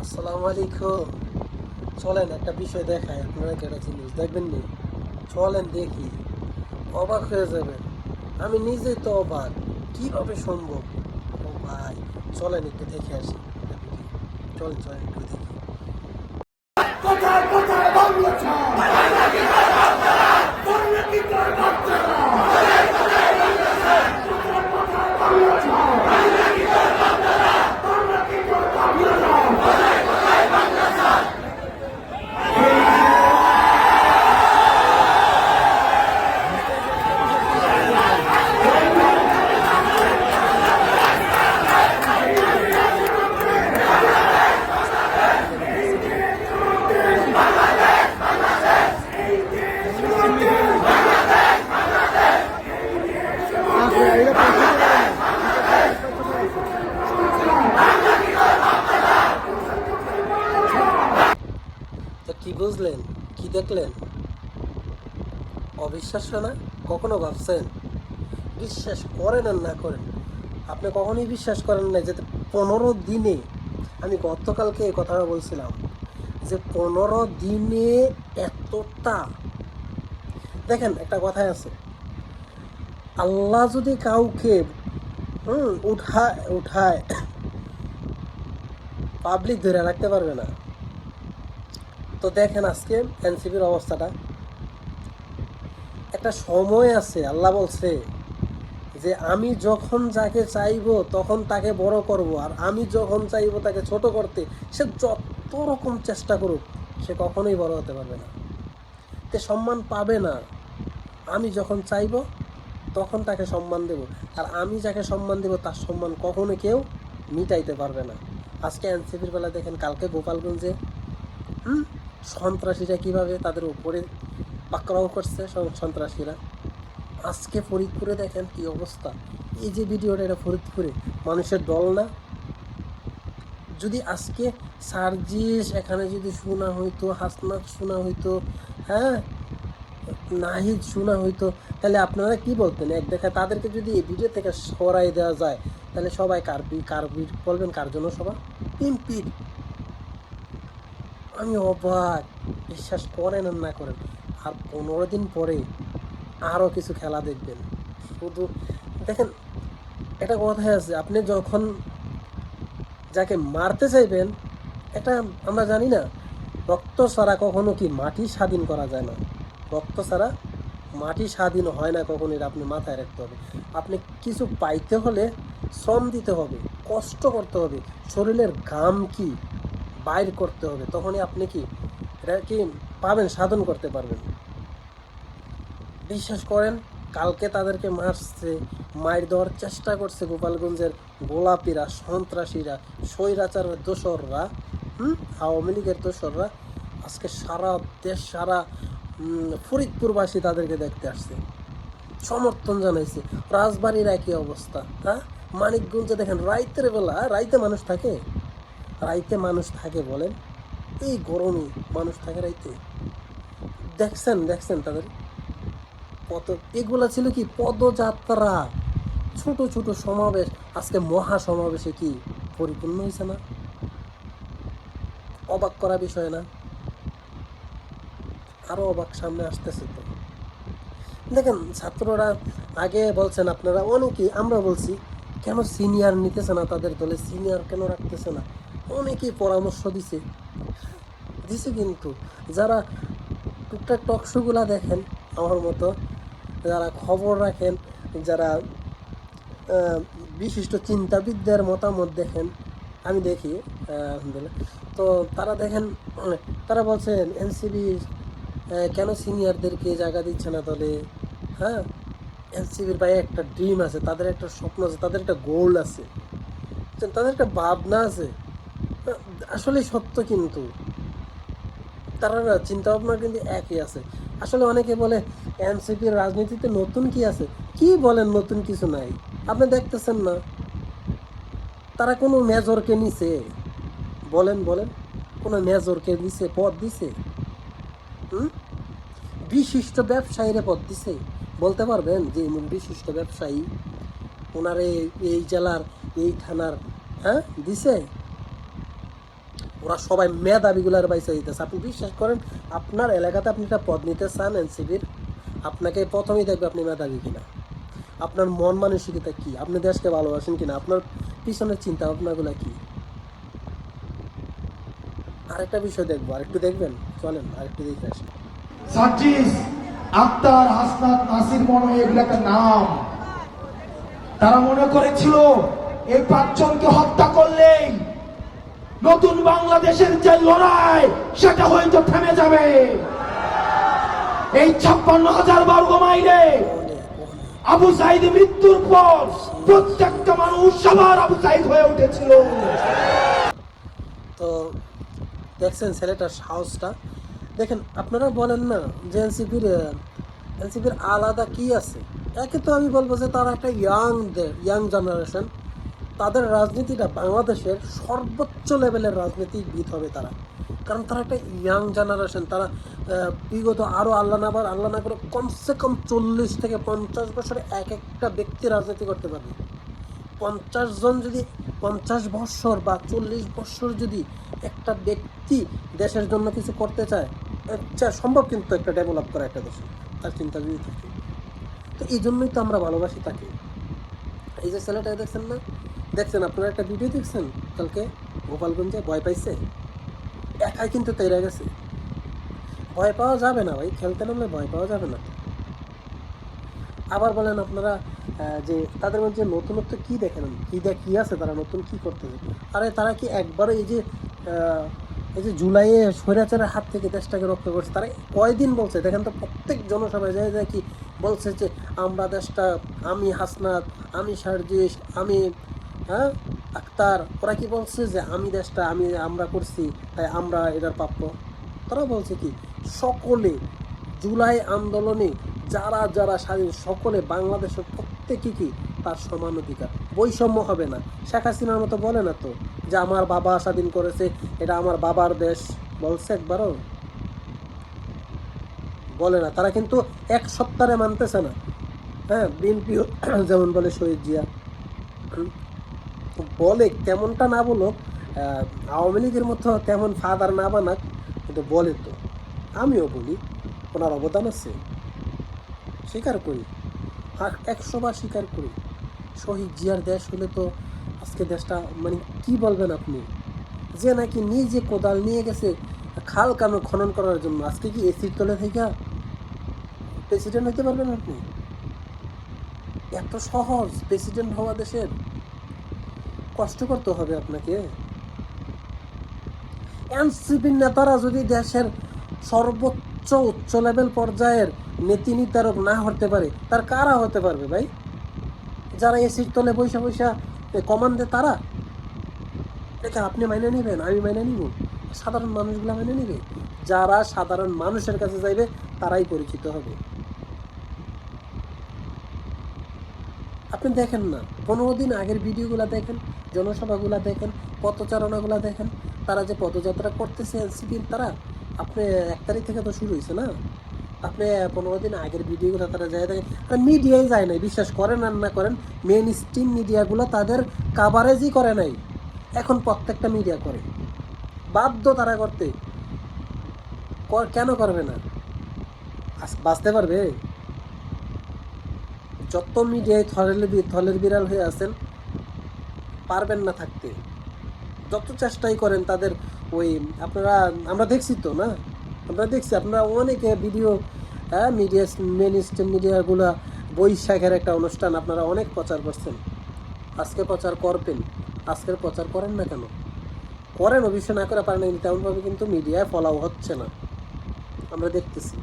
আসসালামু আলাইকুম। চলেন একটা বিষয় দেখায় আপনারা একটা জিনিস। দেখবেন নি? চলেন দেখি। অবাক হয়ে যাবেন। আমি নিজেই তো অবাক। কীভাবে সম্ভব? ও ভাই, চলেন একটু দেখে আসি। চলেন চলেন একটু দেখি কোথায় কোথায় বাংলা ছাড় দুর্নীতিকর বাচ্চারা কোথায় কোথায় বাংলা ছাড় দুর্নীতিকর বাচ্চারা তো কি বুঝলেন? কি দেখলেন? অবিশ্বাস্য না? কখনো ভাবছেন? বিশ্বাস করেন আর না করেন? আপনি কখনোই বিশ্বাস করেন না যে পনেরো দিনে, আমি গতকালকে এই কথাটা বলছিলাম, যে পনেরো দিনে এতটা। দেখেন, একটা কথাই আছে। আল্লাহ যদি কাউকে, হুম উঠায় উঠায় পাবলিক ধরে রাখতে পারবে না তো দেখেন আজকে এনসিপির অবস্থাটা। একটা সময় আছে, আল্লাহ বলছে, যে আমি যখন যাকে চাইব তখন তাকে বড় করব, আর আমি যখন চাইব তাকে ছোট করতে, সে যত রকম চেষ্টা করুক, সে কখনোই বড় হতে পারবে না। তে সম্মান পাবে না। আমি যখন চাইব তখন তাকে সম্মান দেব, আর আমি যাকে সম্মান দেব তার সম্মান কখনো কেউ মিটাইতে পারবে না। আজকে এনসিপির বেলা দেখেন, কালকে গোপালগঞ্জে, হুম? সন্ত্রাসীরা কীভাবে তাদের উপরে পাকড়াও করছে সন- সন্ত্রাসীরা। আজকে ফরিদপুরে দেখেন কি অবস্থা। এই যে ভিডিওটা, এটা ফরিদপুরে, মানুষের দল না। যদি আজকে সার্জিস, এখানে যদি শোনা হইতো, হাসনাত শোনা হইতো হ্যাঁ? নাহিদ শোনা হইতো, তাহলে আপনারা কি বলতেন? এক দেখা তাদেরকে যদি এই ভিডিও থেকে সরাই দেওয়া যায়, তাহলে সবাই কার বি- কার বলবেন কার জন্য সবাই পিম্পির আমি অবাক, বিশ্বাস করেন আর না করেন, আর পনেরো দিন পরে আরও কিছু খেলা দেখবেন। শুধু, দেখেন, একটা কথাই আছে, আপনি যখন যাকে মারতে চাইবেন, এটা আমরা জানি না, রক্ত ছাড়া কখনো কি মাটি স্বাধীন করা যায় না? রক্ত ছাড়া মাটি স্বাধীন হয় না কখনো এটা আপনি মাথায় রাখতে হবে। আপনি কিছু পাইতে হলে শ্রম দিতে হবে, কষ্ট করতে হবে। শরীরের ঘাম কি? বাইর করতে হবে, তখনই আপনি কি, এটা কি পাবেন, সাধন করতে পারবেন। বিশ্বাস করেন, কালকে তাদেরকে মারছে মার দেওয়ার চেষ্টা করছে গোপালগঞ্জের গোলাপিরা, সন্ত্রাসীরা, স্বৈরাচারের দোসররা, হুম? আওয়ামী লীগের দোসররা, আজকে সারা দেশ, সারা ফরিদপুরবাসী তাদেরকে দেখতে আসছে। সমর্থন জানাইছে, রাজবাড়ির একই অবস্থা হ্যাঁ? মানিকগঞ্জে দেখেন, রাইতের বেলা, রাইতে মানুষ থাকে। রাইতে মানুষ থাকে বলেন, এই গরমে মানুষ থাকে রাইতে। দেখছেন দেখছেন তাদের কত, এগুলা ছিল কি পদযাত্রা, ছোট ছোট সমাবেশ, আজকে মহা সমাবেশে কি পরিপূর্ণ হয়েছে না? অবাক করা বিষয় না? আরও অবাক সামনে আসতেছে তো। দেখেন, ছাত্ররা আগে বলছেন আপনারা, অনেকেই, আমরা বলছি, কেন সিনিয়র নিতেছে না তাদের দলে? সিনিয়র কেন রাখতেছে না? অনেকেই পরামর্শ দিছে। দিছে কিন্তু যারা টুকটাক টকশোগুলা দেখেন, আমার মতো, যারা খবর রাখেন, যারা বিশিষ্ট চিন্তাবিদদের মতামত দেখেন, আমি দেখি আলহামদুলিল্লাহ। তো তারা দেখেন, তারা বলছেন এনসিবি কেন সিনিয়রদেরকে জায়গা দিচ্ছে না দলে? হ্যাঁ? এনসিবির বাইরে একটা ড্রিম আছে, তাদের একটা স্বপ্ন আছে, তাদের একটা গোল আছে। তাদের একটা ভাবনা আছে। আসলে সত্য কিন্তু। তারা চিন্তা ভাবনা কিন্তু একই আছে। আসলে অনেকে বলে এনসিপির রাজনীতিতে নতুন কি আছে? কি বলেন নতুন কিছু নাই? আপনি দেখতেছেন না। তারা কোনো মেজরকে নিছে? বলেন বলেন। কোনো মেজরকে নিছে পদ দিছে? হুম? বিশিষ্ট ব্যবসায়ীরা পদ দিছে? বলতে পারবেন যে বিশিষ্ট ব্যবসায়ী ওনারে এই জেলার, এই থানার হ্যাঁ দিছে? ওরা সবাই মেধাবীগুলার বাইসে দিতেছে। আপনি বিশ্বাস করেন, আপনার এলাকাতে আপনি একটা পদ নিতে চান এনসিপির, আপনাকে প্রথমেই দেখবে আপনি মেধাবী কিনা। আপনার মন মানসিকতা কি? আপনি দেশকে ভালোবাসেন কিনা? আপনার পিছনের চিন্তা ভাবনাগুলো কি? আরেকটা বিষয় দেখব, আরেকটু দেখবেন? চলেন, আরেকটু দেখে আসি। সার্জিস, আক্তার, হাসনাত, নাসির মনে এগুলো একটা নাম। তারা মনে করেছিল, এই পাঁচজনকে হত্যা করলেই নতুন বাংলাদেশের যে লড়াই, সেটা হয়তো থেমে যাবে। এই ছাপ্পান্ন হাজার বর্গ মাইলে আবু সাইদ মৃত্যুর পর প্রত্যেকটা মানুষ সবার আবু সাইদ হয়ে উঠেছিল। তো দেখছেন ছেলেটার সাহসটা। দেখেন, আপনারা বলেন না যে এনসিপির এনসিপির আলাদা কি আছে? একে তো আমি বলব যে তারা একটা ইয়াং ইয়াং জেনারেশন তাদের রাজনীতিটা বাংলাদেশের সর্বোচ্চ লেভেলের রাজনীতিবিদ হবে তারা। কারণ তারা একটা ইয়াং জেনারেশন তারা বিগত আরও আল্লাহ না আল্লাহ না করে কমসে কম চল্লিশ থেকে পঞ্চাশ বছরে এক একটা ব্যক্তি রাজনীতি করতে পারবে। পঞ্চাশ জন যদি পঞ্চাশ বৎসর বা চল্লিশ বৎসর যদি একটা ব্যক্তি দেশের জন্য কিছু করতে চায় আচ্ছা সম্ভব কিন্তু একটা ডেভেলপ করা একটা দেশে। তার চিন্তা যদি থাকে। তো এই জন্যই তো আমরা ভালোবাসি তাকে। এই যে ছেলেটা দেখছেন না? দেখছেন, আপনারা একটা ভিডিও দেখছেন? কালকে গোপালগঞ্জে ভয় পাইছে? একাই কিন্তু তৈরি গেছে। ভয় পাওয়া যাবে না ভাই, খেলতে নামলে ভয় পাওয়া যাবে না। আবার বলেন আপনারা যে তাদের মধ্যে নতুনত্ব কি দেখেন? কি দেখ, কি আছে? তারা নতুন কি করতেছে? আরে তারা কি একবারে এই যে এই যে জুলাইয়ে স্বৈরাচারের হাত থেকে দেশটাকে রক্ষা করছে, তারা কয়দিন বলছে? দেখেন তো প্রত্যেক জনসভায় যায় যায় কি বলছে যে, আমরা দেশটা, আমি হাসনাত, আমি সার্জিস, আমি হ্যাঁ? আক্তার, ওরা কি বলছে যে আমি দেশটা, আমি, আমরা করছি, তাই আমরা এটার প্রাপ্য? তারা বলছে কি, সকলে জুলাই আন্দোলনে যারা যারা স্বাধীন, সকলে বাংলাদেশের প্রত্যেকে কি তার সমান অধিকার? বৈষম্য হবে না। শেখ হাসিনার মতো বলে না তো যে আমার বাবা স্বাধীন করেছে, এটা আমার বাবার দেশ? বলছে একবারও। বলে না। তারা কিন্তু এক সপ্তাহে মানতেছে না। হ্যাঁ বিএনপিও যেমন বলে শহীদ জিয়া। বলে তেমনটা না বলো আওয়ামী লীগের মতো তেমন ফাদার না বানাক, কিন্তু বলে তো। আমিও বলি, ওনার অবদান আছে। স্বীকার করি। একশো বার স্বীকার করি। শহীদ জিয়ার দেশ হলে তো আজকে দেশটা মানে কি বলবেন আপনি? যে নাকি নিজে কোদাল নিয়ে গেছে, খাল কানো খনন করার জন্য। আজকে কি এসির তলে থেকে প্রেসিডেন্ট হতে পারবেন আপনি? এত সহজ প্রেসিডেন্ট হওয়া দেশের। কষ্ট করতে হবে আপনাকে। এনসিপির নেতারা যদি দেশের সর্বোচ্চ উচ্চ লেভেল পর্যায়ের নীতি নির্ধারক না হতে পারে, তার কারা হতে পারবে ভাই? যারা এসির তলে বৈশা বৈশা কমান্ডে তারা? এটা আপনি মাইনে নেবেন, আমি মাইনে নিব। সাধারণ মানুষগুলো মাইনে নেবে। যারা সাধারণ মানুষের কাছে যাইবে, তারাই পরিচিত হবে। আপনি দেখেন না। পনেরো দিন আগের ভিডিওগুলো দেখেন, জনসভাগুলো দেখেন, পথচারণাগুলো দেখেন। তারা যে পদযাত্রা করতেছে এনসিপির তারা আপনি এক তারিখ থেকে তো শুরু হয়েছে না? আপনি পনেরো দিন আগের ভিডিওগুলো তারা যায় দেখেন। আর মিডিয়াই যায় নাই, বিশ্বাস করেন আর না করেন মেন স্ট্রিম মিডিয়াগুলো তাদের কাভারেজই করে নাই। এখন প্রত্যেকটা মিডিয়া করে। বাধ্য তারা করতে। কেন করবে না? বাঁচতে পারবে? যত মিডিয়ায় থলের থলের বিড়াল হয়ে আছেন, পারবেন না থাকতে। যত চেষ্টাই করেন তাদের ওই, আপনারা, আমরা দেখছি তো, না? আমরা দেখছি, আপনারা অনেকে ভিডিও হ্যাঁ মিডিয়া মেন স্ট্রিম মিডিয়াগুলো বৈশাখের একটা অনুষ্ঠান আপনারা অনেক প্রচার করছেন। আজকে প্রচার করবেন, আজকের প্রচার করেন না কেন? করেন, অবশ্যই না করে পারেন, তেমনভাবে কিন্তু মিডিয়ায় ফলাও হচ্ছে না। আমরা দেখতেছি।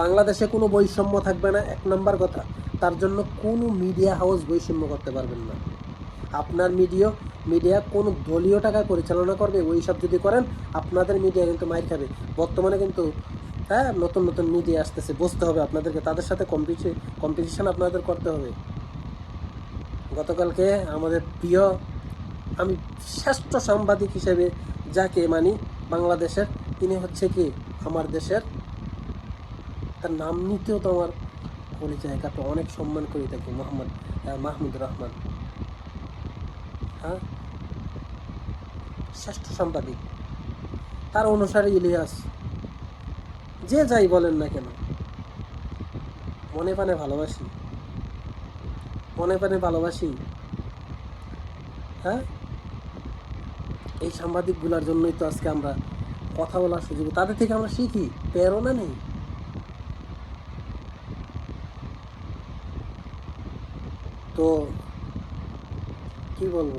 বাংলাদেশে কোনো বৈষম্য থাকবে না, এক নম্বর কথা। তার জন্য কোনো মিডিয়া হাউস বৈষম্য করতে পারবেন না। আপনার মিডিয়া মিডিয়া কোনো দলীয় টাকা পরিচালনা করবে, ওই সব যদি করেন, আপনাদের মিডিয়া কিন্তু মাইর খাবে। বর্তমানে কিন্তু হ্যাঁ নতুন নতুন মিডিয়া আসতেছে, বুঝতে হবে আপনাদেরকে, তাদের সাথে কম্পিটি কম্পিটিশান আপনাদের করতে হবে। গতকালকে আমাদের প্রিয়, আমি শ্রেষ্ঠ সাংবাদিক হিসেবে যাকে মানি, বাংলাদেশের, তিনি হচ্ছে কি? আমার দেশের তার নাম নিতেও তো আমার পরিচয় কাটা অনেক সম্মান করি তাকে, মোহাম্মদ মাহমুদ রহমান। হ্যাঁ? শ্রেষ্ঠ সাংবাদিক। তার অনুসারে ইলিয়াস। যে যাই বলেন না কেন, মনে প্রাণে ভালোবাসি। মনে প্রাণে ভালোবাসি। হ্যাঁ? এই সাংবাদিকগুলোর জন্যই তো আজকে আমরা কথা বলার সুযোগ, তাদের থেকে আমরা শিখি, প্রেরণা নেই। তো কি বলব?